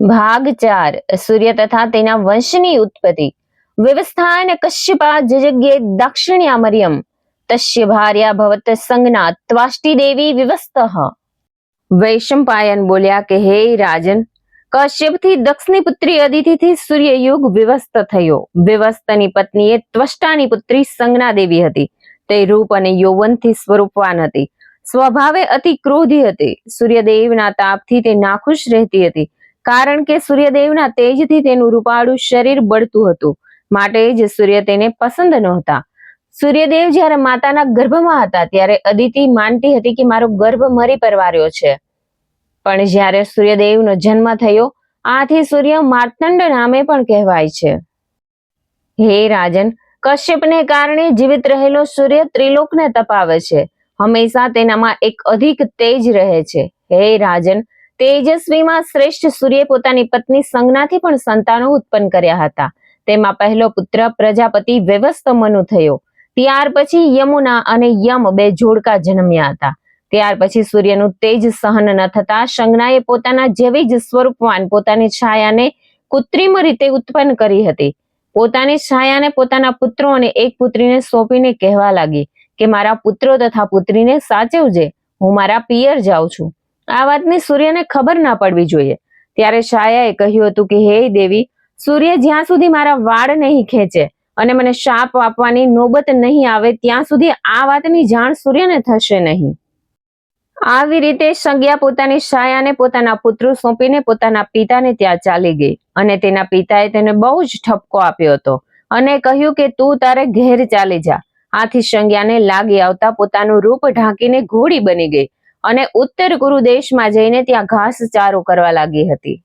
ભાગ ચાર, સૂર્ય તથા તેના વંશની ઉત્પત્તિ. વ્યવસ્થાન કશ્યપા જે જગ્યાએ દક્ષિણ્યા મરિયમ, તસ્ય ભાર્યા ભવત સંજ્ઞા ત્વાષ્ટી દેવી વિવસ્ત. વૈશંપાયન બોલ્યા કે, હે રાજન, કશ્યપથી દક્ષની પુત્રી અદિતિથી સૂર્યયુગ વિવસ્ત થયો. વિવસ્તની પત્નીએ ત્વષ્ટાની પુત્રી સંજ્ઞા દેવી હતી. તે રૂપ અને યૌવનથી સ્વરૂપવાન હતી. સ્વભાવે અતિ ક્રોધી હતી. સૂર્યદેવના તાપથી તે નાખુશ રહેતી હતી. કારણ કે સૂર્યદેવના તેજથી તેનું રૂપાળું શરીર બળતું હતું. માટે જ સૂર્ય તેને પસંદ નહોતા. સૂર્યદેવ જ્યારે માતાના ગર્ભમાં હતા, ત્યારે અદિતિ માનતી હતી કે મારો ગર્ભ મરી પરવાર્યો છે. પણ જ્યારે સૂર્યદેવનો જન્મ થયો, આથી સૂર્ય માર્તંડ નામે પણ કહેવાય છે. હે રાજન, કશ્યપને કારણે જીવિત રહેલો સૂર્ય ત્રિલોકને તપાવે છે. હંમેશા તેનામાં એક અધિક તેજ રહે છે. હે રાજન તેજસ્વીમાં શ્રેષ્ઠ સૂર્ય પોતાની પત્ની સંજ્ઞાથી પણ સંતાનો ઉત્પન્ન કર્યા હતા. તેમાં પહેલો પુત્ર પ્રજાપતિ વ્યવસ્થમનુ થયો. ત્યાર પછી યમુના અને યમ બે જોડકા જન્મ્યા હતા. ત્યાર પછી સૂર્યનું તેજ સહન ન થતા સંજ્ઞાએ પોતાના જેવી જ સ્વરૂપવાન પોતાની છાયાને કૃત્રિમ રીતે ઉત્પન્ન કરી હતી. પોતાની છાયાને પોતાના પુત્રો અને એક પુત્રીને સોંપીને કહેવા લાગી કે, મારા પુત્રો તથા પુત્રીને સાચવજે. હું મારા પિયર જાઉં છું. આ વાતની સૂર્યને ખબર ના પડવી જોઈએ. ત્યારે છાયાએ કહ્યું હતું કે, હે દેવી, સૂર્ય જ્યાં સુધી મારા વાળ નહીં ખેંચે અને મને શાપ આપવાની નોબત નહીં આવે, ત્યાં સુધી આ વાતની જાણ સૂર્યને થશે નહીં. આવી રીતે સંજ્ઞા પોતાની છાયાને પોતાના પુત્રો સોંપીને પોતાના પિતાને ત્યાં ચાલી ગઈ અને તેના પિતાએ તેને બહુ જ ઠપકો આપ્યો હતો અને કહ્યું કે, તું તારે ઘેર ચાલી જા. આથી સંજ્ઞાને લાગી આવતા પોતાનું રૂપ ઢાંકીને ઘોડી બની ગઈ અને ઉત્તર કુરુ દેશમાં જઈને ત્યાં ઘાસ ચારો કરવા લાગી હતી.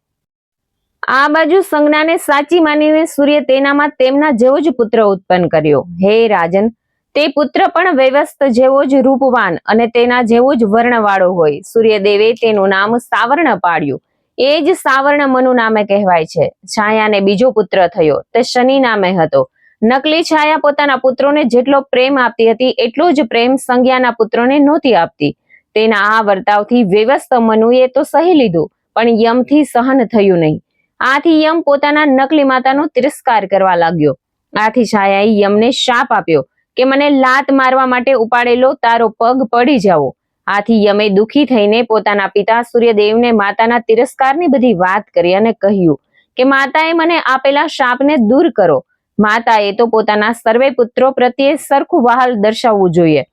આ બાજુ સંજ્ઞાને સાચી માનીને સૂર્ય તેનામાં તેમના જેવો જ પુત્ર ઉત્પન્ન કર્યો. હે રાજન, તે પુત્ર પણ વ્યવસ્થ જેવો જ રૂપવાન અને તેના જેવો જ વર્ણવાળો હોય. સૂર્યદેવે તેનું નામ સાવર્ણ પાડ્યું. એ જ સાવર્ણ મનુ નામે કહેવાય છે. છાયાને બીજો પુત્ર થયો. તે શનિ નામે હતો. નકલી છાયા પોતાના પુત્રોને જેટલો પ્રેમ આપતી હતી, એટલો જ પ્રેમ સંજ્ઞાના પુત્રોને નહોતી આપતી. તેના આ વર્તાવથી વ્યવસ્થ મનુએ તો સહી લીધું, પણ યમથી સહન થયું નહીં. આથી યમ પોતાના નકલી માતાનો તિરસ્કાર કરવા લાગ્યો. આથી છાયાએ યમને શાપ આપ્યો કે મને લાત મારવા માટે ઉપાડેલો તારો પગ પડી જાવો. આથી યમે દુખી થઈને પોતાના પિતા સૂર્યદેવને માતાના તિરસ્કારની બધી વાત કરી અને કહ્યું કે, માતાએ મને આપેલા શાપને દૂર કરો. માતાએ તો પોતાના સર્વે પુત્રો પ્રત્યે સરખું વહાલ દર્શાવવું જોઈએ.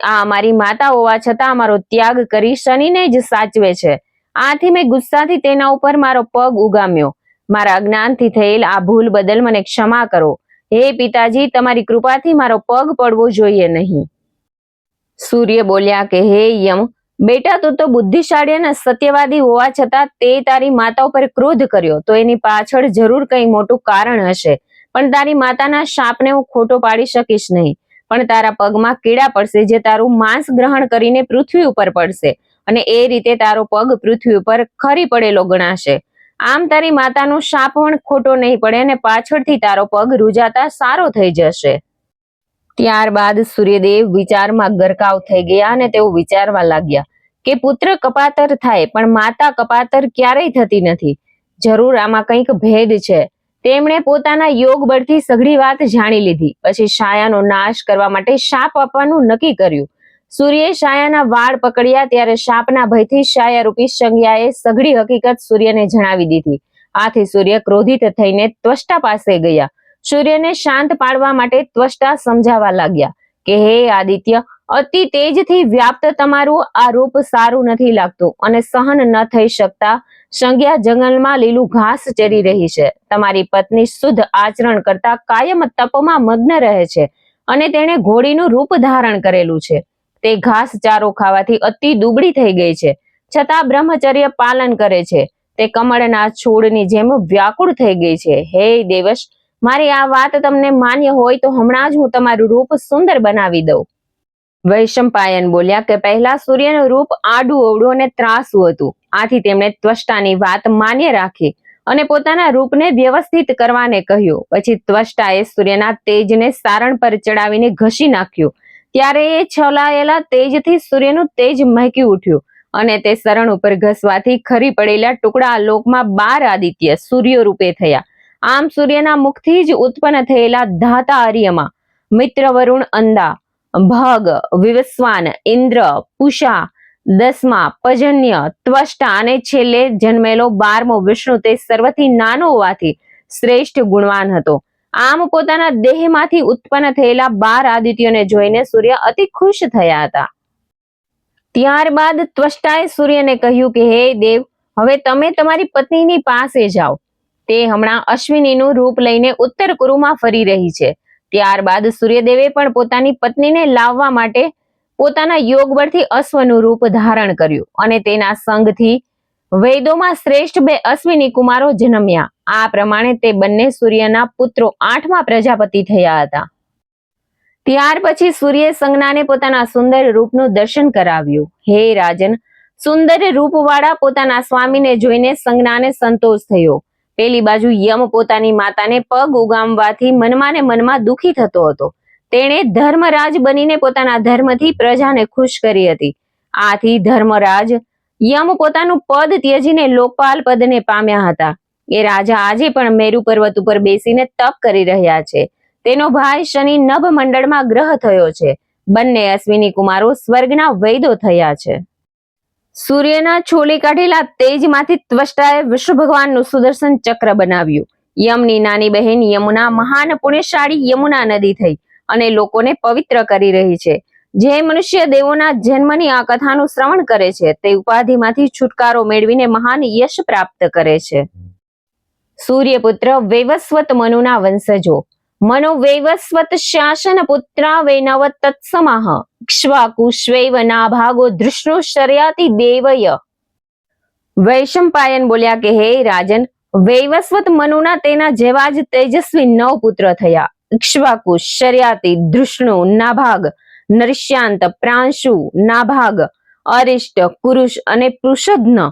આ અમારી માતા હોવા છતાં અમારો ત્યાગ કરી શનિને જ સાચવે છે. આથી મેં ગુસ્સાથી તેના ઉપર મારો પગ ઉગામ્યો. મારા અજ્ઞાનથી થયેલ આ ભૂલ બદલ મને ક્ષમા કરો. હે પિતાજી, તમારી કૃપાથી મારો પગ પડવો જોઈએ નહીં. સૂર્ય બોલ્યા કે, હે યમ, બેટા, તું તો બુદ્ધિશાળી અને સત્યવાદી હોવા છતાં તે તારી માતા ઉપર ક્રોધ કર્યો, તો એની પાછળ જરૂર કંઈ મોટું કારણ હશે. પણ તારી માતાના શાપને હું ખોટો પાડી શકીશ નહીં. પણ તારા પગમાં કીડા પડશે જે તારું માંસ ગ્રહણ કરીને પૃથ્વી ઉપર પડશે. અને એ રીતે તારો પગ પૃથ્વી ઉપર ખરી પડેલો ગણાશે. આમ તારી માતાનો શાપ પણ ખોટો નહીં પડે અને પાછળથી તારો પગ રૂજાતા સારો થઈ જશે. ત્યારબાદ સૂર્યદેવ વિચારમાં ગરકાવ થઈ ગયા અને તેઓ વિચારવા લાગ્યા કે પુત્ર કપાતર થાય, પણ માતા કપાતર ક્યારેય થતી નથી. જરૂર આમાં કંઈક ભેદ છે. તેમણે પોતાના યોગ બળથી સઘળી વાત જાણી લીધી. પછી શાયાનો નાશ કરવા માટે શાપ આપવાનું નક્કી કર્યું. સૂર્યે શાયાના વાળ પકડ્યા ત્યારે શાપના ભયથી છાયારૂપી સંજ્ઞાએ સઘળી હકીકત સૂર્યને જણાવી દીધી. આથી સૂર્ય ક્રોધિત થઈને ત્વષ્ટા પાસે ગયા. સૂર્યને શાંત પાડવા માટે ત્વષ્ટા સમજાવવા લાગ્યા કે, હે આદિત્ય, અતિ તેજથી વ્યાપ્ત તમારું આ રૂપ સારું નથી લાગતું અને સહન ન થઈ શકતા સંજ્ઞા જંગલમાં લીલું ઘાસ ચરી રહી છે. તમારી પત્ની શુદ્ધ આચરણ કરતા કાયમ તપમાં મગ્ન રહે છે અને તેણે ઘોડીનું રૂપ ધારણ કરેલું છે. તે ઘાસ ચારો ખાવાથી અતિ દુબળી થઈ ગઈ છે. છતાં બ્રહ્મચર્ય પાલન કરે છે. તે કમળના છોડની જેમ વ્યાકુળ થઈ ગઈ છે. હે દેવશ, મારી આ વાત તમને માન્ય હોય તો હમણાં જ હું તમારું રૂપ સુંદર બનાવી દઉં. વૈશંપાયન બોલ્યા કે પહેલા સૂર્યનું રૂપ આડું, અવળું અને ત્રાસું હતું. આથી તેમણે ત્વષ્ટાની વાત માન્ય રાખી અને પોતાના રૂપને વ્યવસ્થિત કરવાને કહ્યું. પછી ત્વષ્ટાએ સૂર્યના તેજને સારણ પર ચડાવીને ઘસી નાખ્યું. ત્યારે એ છલાયેલા તેજથી સૂર્યનું તેજ મહેકી ઉઠ્યું અને તે શરણ ઉપર ઘસવાથી ખરી પડેલા ટુકડા લોકમાં બાર આદિત્ય સૂર્ય રૂપે થયા. આમ સૂર્યના મુખથી જ ઉત્પન્ન થયેલા ધાતા આર્યમાં, મિત્ર વરુણ અંદા ભગ, વિવસ્વાન, ઇન્દ્ર, પુષા, દસમા, પજન્ય, ત્વષ્ટા અને છેલ્લે જન્મેલો બારમો વિષ્ણુ તે સર્વથી નાનો હોવાથી શ્રેષ્ઠ ગુણવાન હતો. આમ પોતાના દેહમાંથી ઉત્પન્ન થયેલા બાર આદિત્યોને જોઈને સૂર્ય અતિ ખુશ થયા હતા. ત્યારબાદ ત્વષ્ટાએ સૂર્યને કહ્યું કે, હે દેવ, હવે તમે તમારી પત્નીની પાસે જાઓ. તે હમણાં અશ્વિનીનું રૂપ લઈને ઉત્તર કુરુમાં ફરી રહી છે. ત્યારબાદ સૂર્યદેવે પણ પોતાની પત્નીને લાવવા માટે પોતાના યોગ બળથી અશ્વનું રૂપ ધારણ કર્યું અને તેના સંગથી વેદોમાં શ્રેષ્ઠ બે અશ્વિની કુમારો જન્મ્યા. આ પ્રમાણે તે બંને સૂર્યના પુત્રો આઠમા પ્રજાપતિ થયા હતા. ત્યાર પછી સૂર્ય સંજ્ઞાને પોતાના સુંદર રૂપનું દર્શન કરાવ્યું. હે રાજન, સુંદર રૂપવાળા પોતાના સ્વામીને જોઈને સંજ્ઞાને સંતોષ થયો. પેલી બાજુ યમ પોતાની માતાને પગ ઉગામવાથી મનમાં મનમાં દુખી થતો હતો. તેણે ધર્મરાજ બનીને પોતાના ધર્મથી પ્રજાને ખુશ કરી હતી. આથી ધર્મરાજ યમ પોતાનું પદ ત્યજીને લોકપાલ પદને પામ્યા હતા. એ રાજા આજે પણ મેરુ પર્વત ઉપર બેસીને તપ કરી રહ્યા છે. તેનો ભાઈ શનિ નભ મંડળમાં ગ્રહ થયો છે. બંને અશ્વિની કુમારો સ્વર્ગના વૈદો થયા છે. સૂર્યના છોલી કાઢેલા તેજમાંથી ત્વષ્ટાએ વિષ્ણુ ભગવાનનું સુદર્શન ચક્ર બનાવ્યું. યમની નાની બહેન યમુના મહાન પુણ્યશાળી યમુના નદી થઈ અને લોકોને પવિત્ર કરી રહી છે. જે મનુષ્ય દેવોના જન્મની આ કથાનું શ્રવણ કરે છે, તે ઉપાધિમાંથી છુટકારો મેળવીને મહાન યશ પ્રાપ્ત કરે છે. સૂર્યપુત્ર વૈવસ્વત મનુના વંશજો. મનો વૈવસ્વત શાસન પુત્રા વૈનવ તત્સમાહ ક્ષ્વાકુશ્વૈવ નાભાગો ધૃષ્ણુ શર્યાતિ દેવય વૈશંપાયન બોલ્યા કે હે રાજન વૈવસ્વત મનુના તેના જેવા જ તેજસ્વી નવ પુત્ર થયા ઇક્ષ્વાકુ શર્યાતિ ધૃષ્ણુ નાભાગ નરિષ્યાંત પ્રાંશુ નાભાગ અરિષ્ટ કુરુષ અને પૃષદ્ન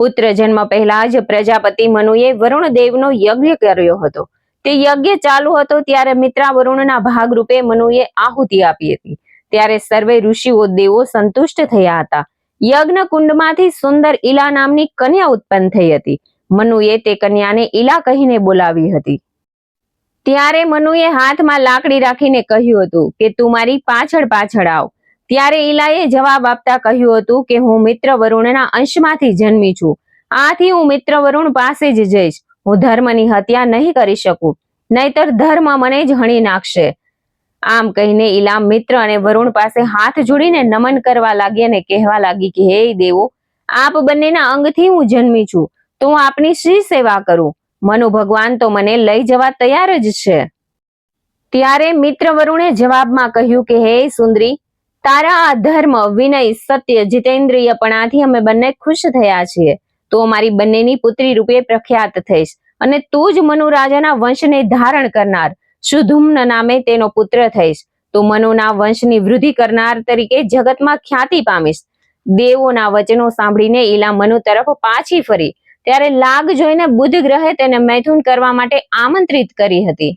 પુત્ર જન્મ પહેલા જ પ્રજાપતિ મનુએ વરુણ દેવનો યજ્ઞ કર્યો હતો તે યજ્ઞ ચાલુ હતો ત્યારે મિત્રાવરુણના ભાગરૂપે મનુએ આહુતિ આપી હતી. ત્યારે સર્વે ઋષિઓ દેવો સંતુષ્ટ થયા હતા. યજ્ઞ કુંડમાંથી સુંદર ઈલા નામની કન્યા ઉત્પન્ન થઈ હતી. મનુએ તે કન્યાને ઈલા કહીને બોલાવી હતી. ત્યારે મનુએ હાથમાં લાકડી રાખીને કહ્યું હતું કે, તું મારી પાછળ પાછળ આવ. ત્યારે ઈલાએ જવાબ આપતા કહ્યું હતું કે, હું મિત્ર વરુણના અંશમાંથી જન્મી છું. આથી હું મિત્ર વરુણ પાસે જ જઈશ. હું ધર્મની હત્યા નહીં કરી શકું. નહીતર ધર્મ મને જ હણી નાખશે. આમ કહીને ઇલામ મિત્ર અને વરુણ પાસે હાથ જોડીને નમન કરવા લાગી અને કહેવા લાગી કે, હે દેવો, આપ બંનેના અંગથી હું જન્મી છું. તો હું આપની શ્રી સેવા કરું. મનુ ભગવાન તો મને લઈ જવા તૈયાર જ છે. ત્યારે મિત્ર વરુણે જવાબમાં કહ્યું કે, હે સુંદરી, તારા આ ધર્મ, વિનય, સત્ય, જીતેન્દ્રિયપણાથી અમે બંને ખુશ થયા છીએ. તો મારી બંનેની પુત્રી રૂપે પ્રખ્યાત થઈશ. અને તું જ મનુ રાજાના વંશને ધારણ કરનાર. સુધુમ્ન નામે તેનો પુત્ર થઈશ. તો મનુના વંશની વૃદ્ધિ કરનાર તરીકે જગતમાં ખ્યાતિ પામીશ. દેવોના વચનો સાંભળીને ઈલા મનુ તરફ પાછી ફરી. ત્યારે લાગ જોઈને બુધ ગ્રહે તેને મૈથુન કરવા માટે આમંત્રિત કરી હતી.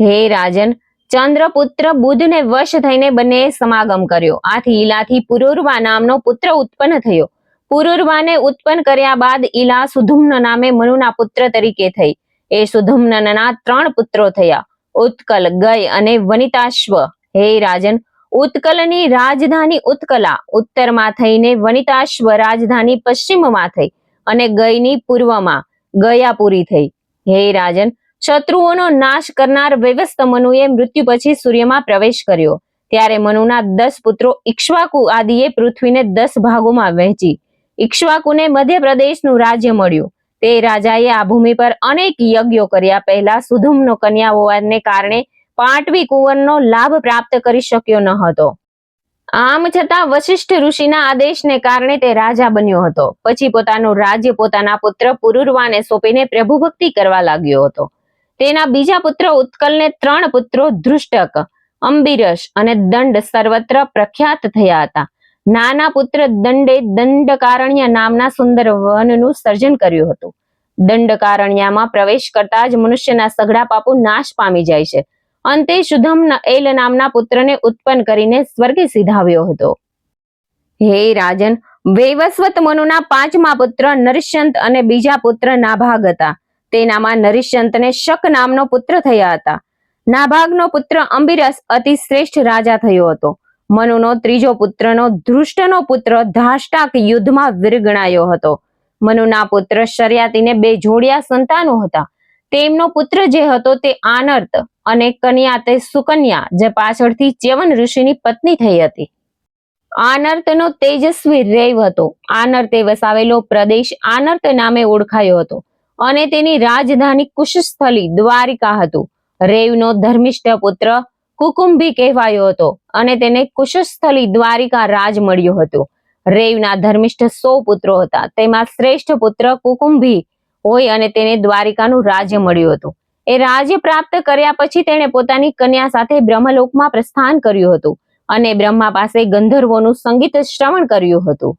હે રાજન, ચંદ્રપુત્ર બુધને વશ થઈને બંને સમાગમ કર્યો. આથી ઈલાથી પુરુરવા નામનો પુત્ર ઉત્પન્ન થયો. પુરુરવાને ઉત્પન્ન કર્યા બાદ ઈલા સુધુમ્ન નામે મનુના પુત્ર તરીકે થઈ. એ સુધુમ્નના ત્રણ પુત્રો થયા. ઉત્કલ, ગય અને વનિતાશ્વ. હે રાજન, ઉત્કલની રાજધાની ઉત્કલા. ઉત્તરમાં થઈને વનિતાશ્વ રાજધાની પશ્ચિમમાં થઈ અને ગયની પૂર્વમાં ગયા પૂરી થઈ. હે રાજન, શત્રુઓનો નાશ કરનાર વ્યવસ્થ મનુએ મૃત્યુ પછી સૂર્યમાં પ્રવેશ કર્યો. ત્યારે મનુના દસ પુત્રો ઇક્ષ્વાકુ આદિએ પૃથ્વીને દસ ભાગોમાં વહેંચી. ઇક્ષ્વાકુને મધ્યપ્રદેશનું રાજ્ય મળ્યું. તે રાજાએ આ ભૂમિ પર અનેક યજ્ઞો કર્યા. પહેલા સુધુમનો કન્યા હોવાને કારણે પાટવી કુંવરનો લાભ પ્રાપ્ત કરી શક્યો ન હતો. આમ છતાં વશિષ્ઠ ઋષિના આદેશને કારણે તે રાજા બન્યો હતો. પછી પોતાનું રાજ્ય પોતાના પુત્ર પુરુરવાને સોંપીને પ્રભુભક્તિ કરવા લાગ્યો હતો. તેના બીજા પુત્ર ઉત્કલને ત્રણ પુત્રો ધૃષ્ટક અંબિરસ અને દંડ સર્વત્ર પ્રખ્યાત થયા હતા. નાના પુત્ર દંડે દંડકારણ્ય નામના સુંદર વનનું સર્જન કર્યું હતું. દંડકારણ્યમાં પ્રવેશ કરતા જ મનુષ્યના સઘળા પાપો નાશ પામી જાય છે. અંતે શુધમ એલ નામના પુત્રને ઉત્પન્ન કરીને સ્વર્ગે સિધાવ્યો હતો. હે રાજન, વૈવસ્વત મનુના પાંચમા પુત્ર નરિષ્યંત અને બીજા પુત્ર નાભાગ હતા. તેનામાં નરિષ્યંતને શક નામનો પુત્ર થયા હતા. નાભાગનો પુત્ર અંબિરસ અતિ શ્રેષ્ઠ રાજા થયો હતો. મનુનો ત્રીજો પુત્રનો ધૃષ્ટનો પુત્ર ધાષ્ટાક યુદ્ધમાં વીર ગણાયો હતો. મનુના પુત્ર શર્યાતીને બે જોડિયા સંતાનો હતા. તેમનો પુત્ર જે હતો તે આનર્ત અને કન્યા તે સુકન્યા, જે પાછળથી ચ્યવન ઋષિની પત્ની થઈ હતી. આનર્તનો તેજસ્વી રેવ હતો. આનર્તે વસાવેલો પ્રદેશ આનર્ત નામે ઓળખાયો હતો અને તેની રાજધાની કુશસ્થલી દ્વારિકા હતું. રેવનો ધર્મિષ્ઠ પુત્ર કુકુંભી કહેવાયો હતો અને તેને કુશસ્થલી દ્વારિકા રાજ મળ્યું હતું. રેવના ધર્મિષ્ઠ સો પુત્રો હતા. તેમાં શ્રેષ્ઠ પુત્ર કુકુંભી હોય અને તેને દ્વારિકાનું રાજ્ય મળ્યું હતું. એ રાજ્ય પ્રાપ્ત કર્યા પછી તેણે પોતાની કન્યા સાથે બ્રહ્મલોકમાં પ્રસ્થાન કર્યું હતું અને બ્રહ્મા પાસે ગંધર્વોનું સંગીત શ્રવણ કર્યું હતું.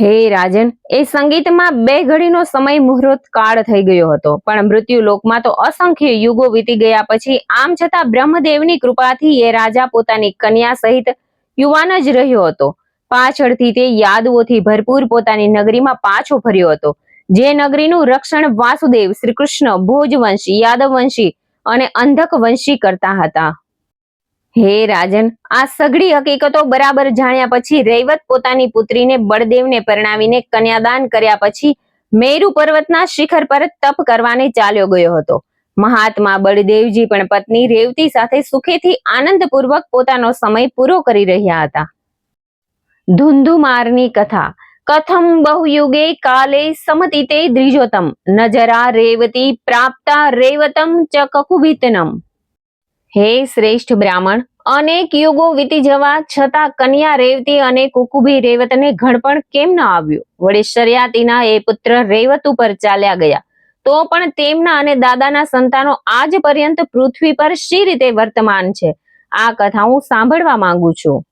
હે રાજન, એ સંગીતમાં બે ઘડીનો સમય મુહૂર્ત કાળ થઈ ગયો હતો. પણ મૃત્યુ લોકમાં તો અસંખ્ય યુગો વીતી ગયા પછી, આમ છતાં બ્રહ્મદેવની કૃપાથી એ રાજા પોતાની કન્યા સહિત યુવાન જ રહ્યો હતો. પાછળથી તે યાદવોથી ભરપૂર પોતાની નગરીમાં પાછો ફર્યો હતો. જે નગરીનું રક્ષણ વાસુદેવ શ્રીકૃષ્ણ ભોજવંશી, યાદવવંશી અને અંધક વંશી કરતા હતા. હે રાજન, આ સઘળી હકીકતો બરાબર જાણ્યા પછી રૈવત પોતાની પુત્રીને બળદેવને પરણાવીને કન્યાદાન કર્યા પછી મેરુ પર્વતના શિખર પર તપ કરવાને ચાલ્યો ગયો હતો. મહાત્મા બળદેવજી પણ પત્ની રેવતી સાથે સુખેથી આનંદપૂર્વક પોતાનો સમય પૂરો કરી રહ્યા હતા. ધુંધુમારની કથા, કથમ બહુયુગે કાલે સમતીતે દ્વિજોતમ, નજરા રેવતી પ્રાપ્તા રેવતમ ચ કકુભિતનમ. હે શ્રેષ્ઠ બ્રાહ્મણ, અનેક યુગો વીતી જવા છતાં કન્યા રેવતી અને કુકુભી રેવતને ઘડપણ કેમ ન આવ્યું? વળી શર્યાતીના એ પુત્ર રેવત ઉપર ચાલ્યા ગયા. તો પણ તેમના અને દાદાના સંતાનો આજ પર્યંત પૃથ્વી પર શી રીતે વર્તમાન છે? આ કથા હું સાંભળવા માંગુ છું.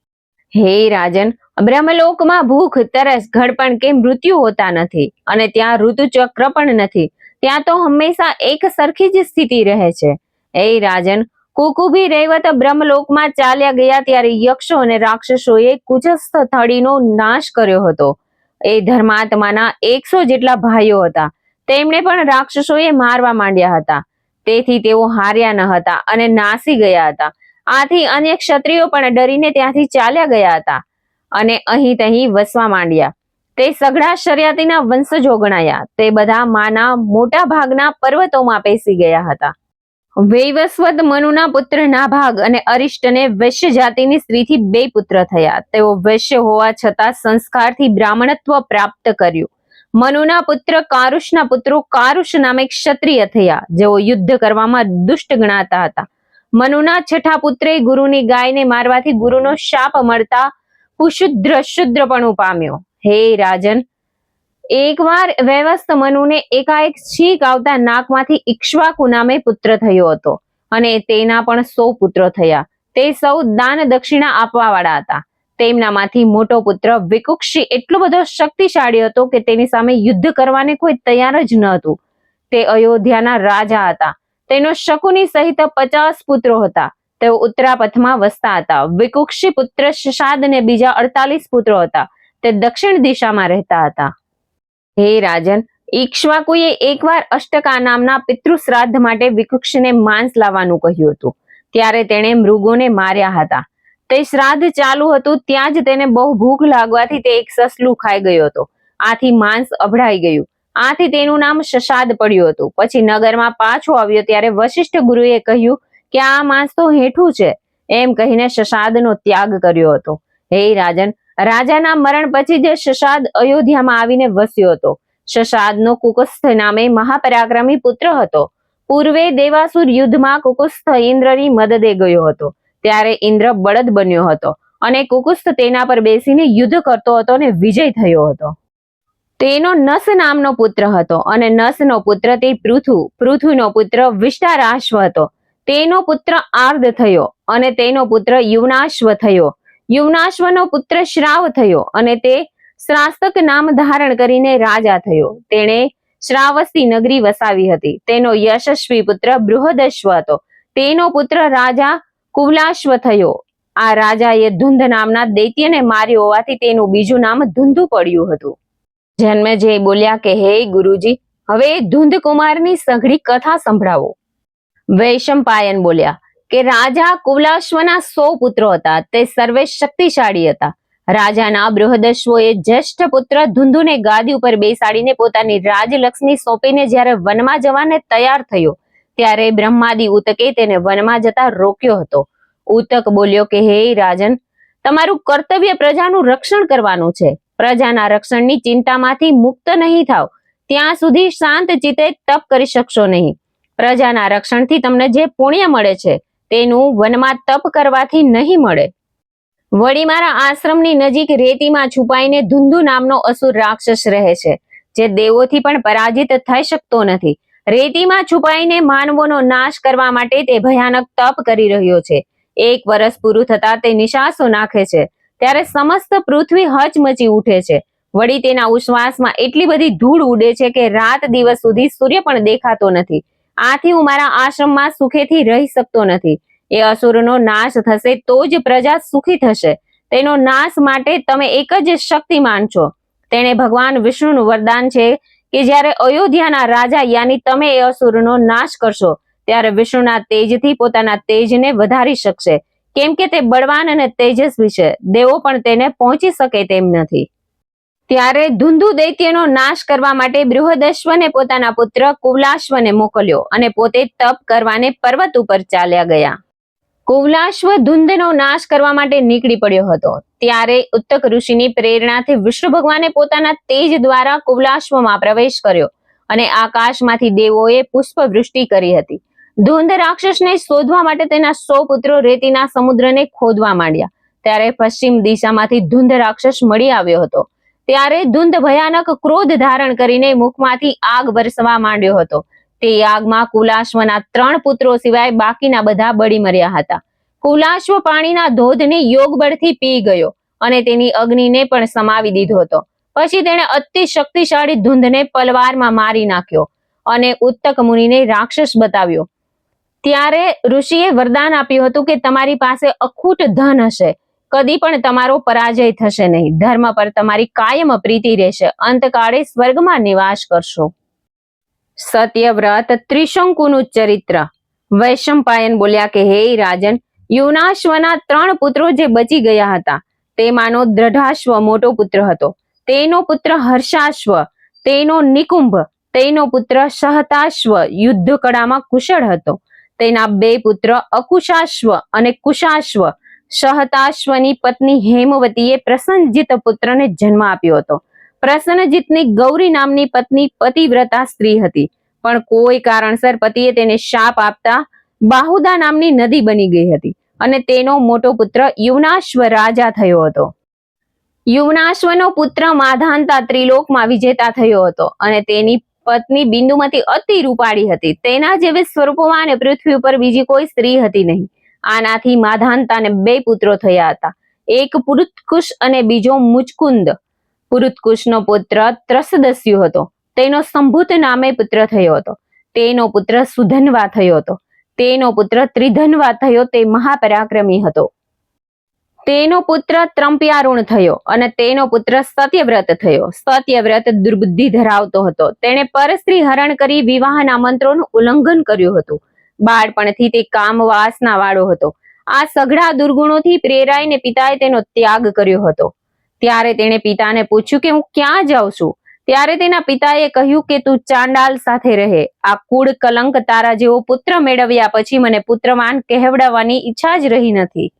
હે રાજન, બ્રહ્મલોકમાં ભૂખ, તરસ, ઘડપણ કે મૃત્યુ હોતા નથી અને ત્યાં ઋતુચક્ર પણ નથી. ત્યાં તો હંમેશા એક સરખી જ સ્થિતિ રહે છે. એ રાજન કુકુભી રહેવત બ્રહ્મલોકમાં ચાલ્યા ગયા ત્યારે યક્ષો અને રાક્ષસોએ કુચસ્થ થળીનો નાશ કર્યો હતો. એ ધર્માત્માના એકસો જેટલા ભાઈઓ હતા. તેમણે પણ રાક્ષસોએ મારવા માંડ્યા હતા. તેથી તેઓ હાર્યા ન હતા અને નાસી ગયા હતા. આથી અન્ય ક્ષત્રિયો પણ ડરીને ત્યાંથી ચાલ્યા ગયા હતા અને અહીં તહીં વસવા માંડ્યા. તે સઘળા શર્યાતીના વંશજો ગણાયા. તે બધા માના મોટા ભાગના પર્વતોમાં પેસી ગયા હતા. વૈવસ્વત મનુના પુત્ર નાભાગ અને અરિષ્ટને વૈશ્ય જાતિની સ્ત્રીથી બે પુત્ર થયા. તેઓ વૈશ્ય હોવા છતાં સંસ્કારથી બ્રાહ્મણત્વ પ્રાપ્ત કર્યું. મનુના પુત્ર કારુષના પુત્રો કારુષ નામે ક્ષત્રિય થયા. જેઓ યુદ્ધ કરવામાં દુષ્ટ ગણાતા હતા. મનુના છઠ્ઠા પુત્રે ગુરુની ગાયને મારવાથી ગુરુનો શાપ મળતા કુશુદ્ર શુદ્રપણું પામ્યો. હે રાજન એકવાર વ્યવસ્થ મનુને એકાએક છીક આવતા નાકમાંથી ઈક્ષ્વાકુ નામે પુત્ર થયો હતો અને તેના પણ સો પુત્રો થયા. તે સૌ દાન દક્ષિણા આપવા વાળા હતા. તેમનામાંથી મોટો પુત્ર વિકુક્ષી એટલો બધો શક્તિશાળી હતો કે તેની સામે યુદ્ધ કરવાને કોઈ તૈયાર જ ન હતું. તે અયોધ્યાના રાજા હતા. તેનો શકુની સહિત પચાસ પુત્રો હતા. તેઓ ઉત્તરાપથમાં વસતા હતા. વિકુક્ષી પુત્ર શશાદ ને બીજા અડતાલીસ પુત્રો હતા. તે દક્ષિણ દિશામાં રહેતા હતા. હે રાજન, ઈક્ષ્વાકુએ એકવાર અષ્ટકા નામના પિતૃ શ્રાદ્ધ માટે વિકુક્ષને માંસ લાવવાનું કહ્યું હતું. ત્યારે તેણે મૃગોને માર્યા હતા. તે શ્રાદ્ધ ચાલુ હતું ત્યાં જ તેને બહુ ભૂખ લાગવાથી તે એક સસલું ખાઈ ગયો હતો. આથી માંસ અભડાઈ ગયું. આથી તેનું નામ શશાદ પડ્યું હતું. પછી નગરમાં પાછો આવ્યો ત્યારે વશિષ્ઠ ગુરુએ કહ્યું કે આ માંસ તો હેઠું છે. એમ કહીને શશાદનો ત્યાગ કર્યો હતો. હે રાજન રાજાના મરણ પછી જે શશાદ અયોધ્યામાં આવીને વસ્યો હતો. શશાદનો કુકસ્થ નામે મહાપરાક્રમી પુત્ર હતો. પૂર્વે દેવાસુર યુદ્ધમાં કુકુસ્થ ઇન્દ્રની મદદે ગયો હતો. ત્યારે ઇન્દ્ર બળદ બન્યો હતો અને કુકુસ્થ તેના પર બેસીને યુદ્ધ કરતો હતો અને વિજય થયો હતો. તેનો નસ નામનો પુત્ર હતો અને નસનો પુત્ર તે પૃથુ, પૃથુનો પુત્ર વિષ્ટારાશ્વ હતો. તેનો પુત્ર આર્ધ થયો અને તેનો પુત્ર યુવનાશ્વ થયો. યુવનાશ્વનો પુત્ર શ્રાવ થયો અને તે શ્રાસ્તક નામ ધારણ કરીને રાજા થયો. તેણે શ્રાવસ્તી નગરી વસાવી હતી. તેનો યશસ્વી પુત્ર બૃહદશ્વ હતો. તેનો પુત્ર રાજા કુવલાશ્વ થયો. આ રાજાએ ધુંધ નામના દૈત્યને માર્યો હોવાથી તેનું બીજું નામ ધુંધુ પડ્યું હતું. જન્મે જે બોલ્યા કે, હે ગુરુજી, હવે ધુંધ કુમારની સઘળી કથા સંભળાવો. વૈશંપાયન બોલ્યા કે રાજા કુવલાશ્વના સો પુત્રો હતા. તે સર્વે શક્તિશાળી હતા. રાજાના બૃહદશ્વએ જ્યેષ્ઠ પુત્ર ધુંધુને ગાદી ઉપર બેસાડીને પોતાની રાજલક્ષ્મી સોંપીને જ્યારે વનમાં જવાને તૈયાર થયો, ત્યારે બ્રહ્માદી ઉતકે તેને વનમાં જતા રોક્યો હતો. ઉતક બોલ્યો કે, હે રાજન, તમારું કર્તવ્ય પ્રજાનું રક્ષણ કરવાનું છે. પ્રજાના રક્ષણની ચિંતામાંથી મુક્ત નહીં થાવ. ત્યાં સુધી શાંત ચિત્તે તપ કરી શકશો નહીં. પ્રજાના રક્ષણથી તમને જે પુણ્ય મળે છે તેનું વનમાં તપ કરવાથી નહીં મળે. વળી મારા આશ્રમની નજીક રેતીમાં છુપાઈને ધુંધુ નામનો અસુર રાક્ષસ રહે છે, જે દેવોથી પણ પરાજિત થઈ શકતો નથી. રેતીમાં છુપાઈને માનવોનો નાશ કરવા માટે તે ભયાનક તપ કરી રહ્યો છે. એક વર્ષ પૂરું થતા તે નિશાસો નાખે છે. ત્યારે સમસ્ત પૃથ્વી હચમચી ઉઠે છે. વળી તેના ઉશ્વાસમાં એટલી બધી ધૂળ ઉડે છે કે રાત દિવસ સુધી સૂર્ય પણ દેખાતો નથી. આથી હું મારા આશ્રમમાં સુખેથી રહી શકતો નથી. એ અસુરનો નાશ થશે તો જ પ્રજા સુખી થશે. તેનો નાશ માટે તમે એક જ શક્તિમાન છો. તેણે ભગવાન વિષ્ણુનું વરદાન છે કે જ્યારે અયોધ્યાના રાજા યાની તમે એ અસુરનો નાશ કરશો, ત્યારે વિષ્ણુના તેજથી પોતાના તેજને વધારી શકશે. કેમ કે તે બળવાન અને તેજસ્વી છે. દેવો પણ તેને પહોંચી શકે તેમ નથી. ત્યારે ધુંધુ દૈત્યનો નાશ કરવા માટે બૃહદશ્વને પોતાના પુત્ર કુવલાશ્વને મોકલ્યો અને પોતે તપ કરવાને પર્વત ઉપર ચાલ્યા ગયા. કુવલાશ્વ ધુંધનો નાશ કરવા માટે નીકળી પડ્યો હતો. ત્યારે ઉત્તક ઋષિની પ્રેરણાથી વિષ્ણુ ભગવાને પોતાના તેજ દ્વારા કુવલાશ્વમાં પ્રવેશ કર્યો અને આકાશમાંથી દેવોએ પુષ્પ વૃષ્ટિ કરી હતી. ધુંધ રાક્ષસને શોધવા માટે તેના સો પુત્રો રેતીના સમુદ્રને ખોદવા માંડ્યા. ત્યારે પશ્ચિમ દિશામાંથી ધુંધ રાક્ષસ મળી આવ્યો હતો. ત્યારે ધુંધ ભયાનક ક્રોધ ધારણ કરીને મુખમાંથી આગ વરસવા માંડ્યો હતો. તે આગમાં કુલાશ્વના ત્રણ પુત્રો સિવાય બાકીના બધા બળી મર્યા હતા. કુલાશ્વ પાણીના ધોધને યોગ બળથી પી ગયો અને તેની અગ્નિને પણ સમાવી દીધો હતો. પછી તેણે અતિ શક્તિશાળી ધૂંધને પલવારમાં મારી નાખ્યો અને ઉત્તક મુનિને રાક્ષસ બતાવ્યો. ત્યારે ઋષિએ વરદાન આપ્યું હતું કે તમારી પાસે અખૂટ ધન હશે. કદી પણ તમારો પરાજય થશે નહીં. ધર્મ પર તમારી કાયમ પ્રીતિ રહેશે. અંતકાળે સ્વર્ગમાં નિવાસ કરશો. સત્યવ્રત ત્રિશંકુનું ચરિત્ર. વૈશંપાયન બોલ્યા કે, હે રાજન, યુનાશ્વના ત્રણ પુત્રો જે બચી ગયા હતા તેમાંનો દ્રઢાશ્વ મોટો પુત્ર હતો. તેનો પુત્ર હર્ષાશ્વ, તેનો નિકુંભ, તેનો પુત્ર સહતાશ્વ યુદ્ધ કળામાં કુશળ હતો. તેના બે પુત્ર અકુશાશ્વ અને કુશાશ્વ સહતાશ્વની પત્ની હેમવતીએ પ્રસન્નજીત પુત્રને જન્મ આપ્યો હતો. પ્રસન્નજીતની ગૌરી નામની પત્ની પતિવ્રતા સ્ત્રી હતી. પણ કોઈ કારણસર પતિએ તેને શાપ આપતા બાહુદા નામની નદી બની ગઈ હતી અને તેનો મોટો પુત્ર યુવનાશ્વ રાજા થયો હતો. યુવનાશ્વનો પુત્ર માધાંતા ત્રિલોકમાં વિજેતા થયો હતો અને તેની પત્ની બિંદુમતી અતિ રૂપાળી હતી. તેના જેવી સ્વરૂપવાન પૃથ્વી ઉપર બીજી કોઈ સ્ત્રી હતી નહીં. આનાથી માધાંતાને બે પુત્રો થયા હતા. એક પુરુતકુશ અને બીજો મુચકુંદ. પુરુતકુશનો પુત્ર ત્રસદસ્યુ હતો. તેનો સંભૂત નામે પુત્ર થયો હતો. તેનો પુત્ર સુધનવા થયો હતો. તેનો પુત્ર ત્રિધનવા થયો તે મહાપરાક્રમી હતો. તેનો પુત્ર ત્રંપ્યારુણ થયો અને તેનો પુત્ર સત્યવ્રત થયો. સત્યવ્રત દુર્બુદ્ધિ ધરાવતો હતો. તેણે પરસ્ત્રી હરણ કરી વિવાહના મંત્રોનું ઉલ્લંઘન કર્યું હતું. બાળપણથી તે કામ વાસના વાળો હતો. આ સઘળા દુર્ગુણોથી પ્રેરાઈને પિતાએ તેનો ત્યાગ કર્યો હતો. ત્યારે તેણે પિતાને પૂછ્યું કે, હું ક્યાં જાઉં છું? ત્યારે તેના પિતાએ કહ્યું કે, તું ચાંડાલ સાથે રહે. આ કુળ કલંક તારા જેવો પુત્ર મેળવ્યા પછી મને પુત્રવાન કહેવડાવવાની ઈચ્છા જ રહી નથી.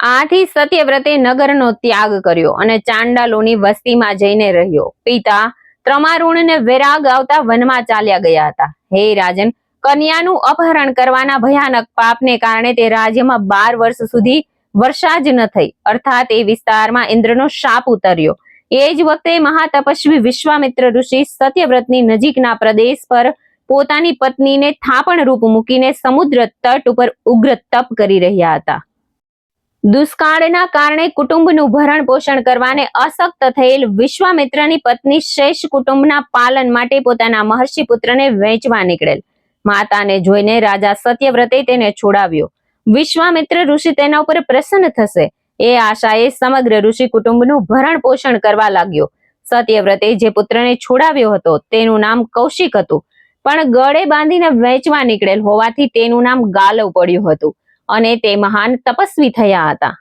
આથી સત્યવ્રતે નગરનો ત્યાગ કર્યો અને ચાંડાલોની વસ્તીમાં જઈને રહ્યો. પિતા ત્રમારુણને વેરાગ આવતા વનમાં ચાલ્યા ગયા હતા. હે રાજન કન્યાનું અપહરણ કરવાના ભયાનક પાપને કારણે તે રાજ્યમાં બાર વર્ષ સુધી વર્ષા જ ન થઈ. અર્થાત એ વિસ્તારમાં ઇન્દ્રનો શાપ ઉતર્યો. એ જ વખતે મહાતપસ્વી વિશ્વામિત્ર ઋષિ સત્યવ્રતની નજીકના પ્રદેશ પર પોતાની પત્નીને થાપણ રૂપ મૂકીને સમુદ્ર તટ ઉપર ઉગ્ર તપ કરી રહ્યા હતા. દુષ્કાળના કારણે કુટુંબનું ભરણ પોષણ કરવાને અશક્ત થયેલ વિશ્વામિત્રની પત્ની શેષ કુટુંબના પાલન માટે પોતાના મહર્ષિ પુત્રને વેચવા નીકળેલ. માતાને જોઈને રાજા સત્યવ્રતે તેને છોડાવ્યો. વિશ્વામિત્ર ઋષિ તેના ઉપર પ્રસન્ન થશે. એ આશાએ સમગ્ર ઋષિ કુટુંબનું ભરણ પોષણ કરવા લાગ્યો. સત્યવ્રતે જે પુત્રને છોડાવ્યો હતો, તેનું નામ કૌશિક હતું. પણ ગળે બાંધીને વેચવા નીકળેલ હોવાથી તેનું નામ ગાલવ પડ્યું હતું અને તે મહાન તપસ્વી થયા હતા.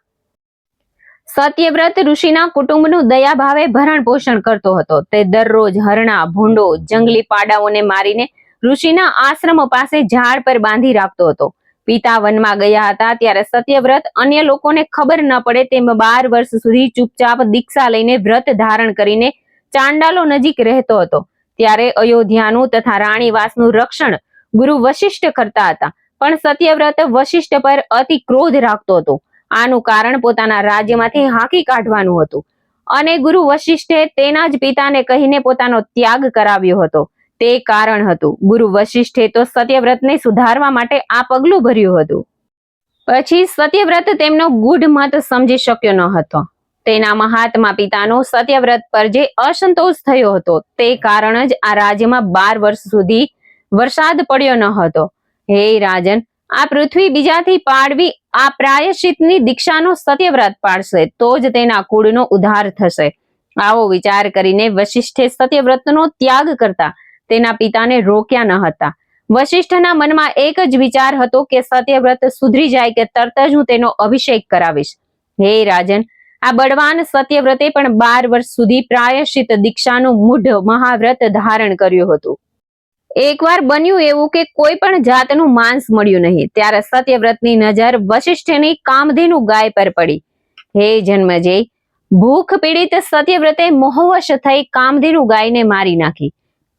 સત્યવ્રત ઋષિના કુટુંબનું દયાભાવે ભરણ પોષણ કરતો હતો. તે દરરોજ હરણા, ભૂંડો, જંગલી પાડાઓને મારીને ઋષિના આશ્રમ પાસે ઝાડ પર બાંધી રાખતો હતો. પિતા વનમાં ગયા હતા ત્યારે સત્યવ્રત અન્ય લોકોને ખબર ન પડે તેમ બાર વર્ષ સુધી ચૂપચાપ દીક્ષા લઈને વ્રત ધારણ કરીને ચાંડાલો નજીક રહેતો હતો. ત્યારે અયોધ્યાનું તથા રાણીવાસનું રક્ષણ ગુરુ વશિષ્ઠ કરતા હતા, પણ સત્યવ્રત વશિષ્ઠ પર અતિ ક્રોધ રાખતો હતો. આનું કારણ પોતાના રાજ્યમાંથી હાંકી કાઢવાનું હતું. અને ગુરુ વશિષ્ઠે તેના જ પિતાને કહીને પોતાનો ત્યાગ કરાવ્યો હતો. તે કારણ હતું. ગુરુ વશિષ્ઠે તો સત્યવ્રતને સુધારવા માટે આ પગલું ભર્યું હતું. પછી સત્યવ્રત તેમનો ગૂઢ મત સમજી શક્યો ન હતો. તેના મહાત્મા પિતાનો સત્યવ્રત પર જે અસંતોષ થયો હતો, તે કારણ જ આ રાજ્યમાં બાર વર્ષ સુધી વરસાદ પડ્યો ન હતો. હે રાજન, આ પૃથ્વી બીજાથી પાડવી આ પ્રાયશ્ચિતની દીક્ષાનો સત્યવ્રત પાડશે, તો જ તેના કુળનો ઉદ્ધાર થશે. આવો વિચાર કરીને વશિષ્ઠે સત્યવ્રતનો ત્યાગ કરતા તેના પિતાને રોક્યા ન હતા. વશિષ્ઠના મનમાં એક જ વિચાર હતો કે સત્યવ્રત સુધરી જાય કે તરત જ હું તેનો અભિષેક કરાવીશ. હે રાજન, આ બળવાન સત્યવ્રતે પણ બાર વર્ષ સુધી પ્રાયશ્ચિત દીક્ષાનું મૂઢ મહાવ્રત ધારણ કર્યું હતું. એકવાર બન્યું એવું કે કોઈ પણ જાતનું માંસ મળ્યું નહીં, ત્યારે સત્યવ્રતની નજર વશિષ્ઠની કામધેનુ ગાય પર પડી. હે જન્મજય, ભૂખ પીડિત સત્યવ્રતે મોહવશ થઈ કામધેનુ ગાયને મારી નાખી.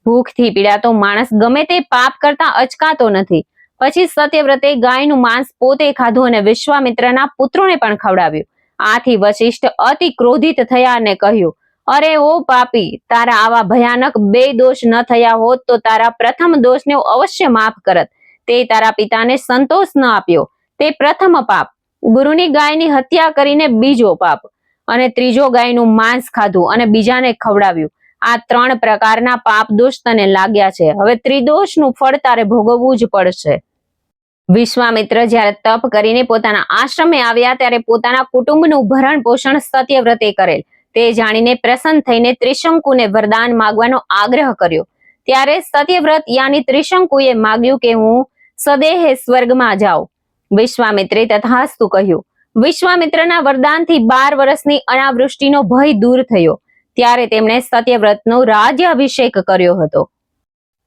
ભૂખથી પીડાતો માણસ ગમે તે પાપ કરતા અચકાતો નથી. પછી સત્યવ્રતે ગાયનું માંસ પોતે ખાધું અને વિશ્વામિત્રના પુત્રોને પણ ખવડાવ્યું. આથી વશિષ્ઠ અતિ ક્રોધિત થયા અને કહ્યું, અરે ઓ પાપી, તારા આવા ભયાનક બે દોષ ન થયા હોત તો તારા પ્રથમ દોષને અવશ્ય માફ કરત. તે તારા પિતાને સંતોષ ન આપ્યો. તે પ્રથમ પાપ. ગુરુની ગાયની હત્યા કરીને બીજો પાપ. અને ત્રીજો ગાયનું માંસ ખાધું અને બીજાને ખવડાવ્યું. આ ત્રણ પ્રકારના પાપ દોષ તને લાગ્યા છે. હવે ત્રિદોષનું ફળ તારે ભોગવવું જ પડશે. વિશ્વામિત્ર જ્યારે તપ કરીને પોતાના આશ્રમે આવ્યા ત્યારે પોતાના કુટુંબનું ભરણ પોષણ સત્યવ્રતે કરેલ. તે જાણીને પ્રસન્ન થઈને ત્રિશંકુને વરદાન માગવાનો આગ્રહ કર્યો. ત્યારે સત્યવ્રત યાની ત્રિશંકુએ માગ્યું કે હું સદેહે સ્વર્ગમાં જાઉં. વિશ્વામિત્રે તથાસ્તુ કહ્યું. વિશ્વામિત્રના વરદાનથી બાર વર્ષની અનાવૃષ્ટિનો ભય દૂર થયો. ત્યારે તેમણે સત્યવ્રતનો રાજ્યાભિષેક કર્યો હતો.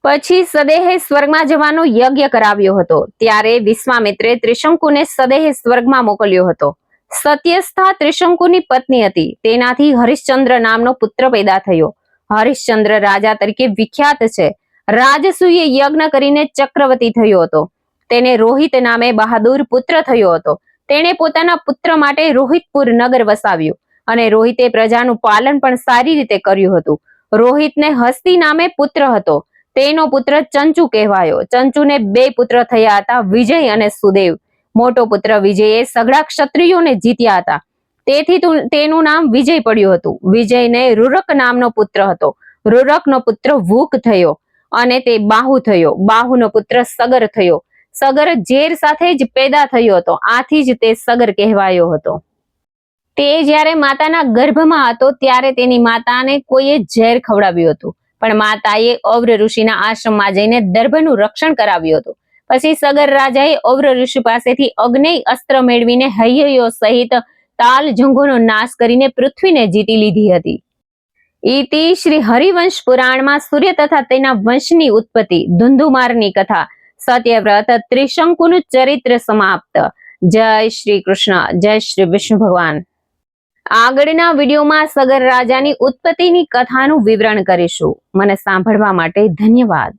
પછી સદેહે સ્વર્ગમાં જવાનો યજ્ઞ કરાવ્યો હતો. ત્યારે વિશ્વામિત્રે ત્રિશંકુને સદેહે સ્વર્ગમાં મોકલ્યો હતો. સત્યસ્થા ત્રિશંકુની પત્ની હતી. તેનાથી હરિશ્ચંદ્ર નામનો પુત્ર પેદા થયો. હરિશ્ચંદ્ર રાજા તરીકે વિખ્યાત છે. રાજસુએ યજ્ઞ કરીને ચક્રવર્તી થયો હતો. તેને રોહિત નામે બહાદુર પુત્ર થયો હતો. તેણે પોતાના પુત્ર માટે રોહિતપુર નગર વસાવ્યું. અને રોહિતે પ્રજાનું પાલન પણ સારી રીતે કર્યું હતું. રોહિતને હસ્તી નામે પુત્ર હતો. તેનો પુત્ર ચંચુ કહેવાયો. ચંચુને બે પુત્ર થયા હતા, વિજય અને સુદેવ. મોટો પુત્ર વિજયે સઘળા ક્ષત્રિયોને જીત્યા હતા. તેથી તેનું નામ વિજય પડ્યું હતું. વિજયને રૂરક નામનો પુત્ર હતો. રૂરકનો પુત્ર વૂક થયો અને તે બાહુ થયો. બાહુનો પુત્ર સગર થયો. સગર ઝેર સાથે જ પેદા થયો હતો. આથી જ તે સગર કહેવાયો હતો. તે જ્યારે માતાના ગર્ભમાં હતો, ત્યારે તેની માતાને કોઈએ ઝેર ખવડાવ્યું હતું. પણ માતાએ ઔર ઋષિના આશ્રમમાં જઈને દર્ભનું રક્ષણ કરાવ્યું હતું. પછી સગર રાજાએ ઔર ઋષિ પાસેથી અગ્નેય અસ્ત્ર મેળવીને હૈયો સહિત તાલ જંગોનો નાશ કરીને પૃથ્વીને જીતી લીધી હતી. ઈતિ શ્રી હરિવંશ પુરાણમાં સૂર્ય તથા તેના વંશની ઉત્પત્તિ, ધુંધુમારની કથા, સત્યવ્રત ત્રિશંકુનું ચરિત્ર સમાપ્ત. જય શ્રી કૃષ્ણ, જય શ્રી વિષ્ણુ ભગવાન. આગળના વિડીયોમાં સગર રાજાની ઉત્પત્તિની કથાનું વિવરણ કરીશું. મને સાંભળવા માટે ધન્યવાદ.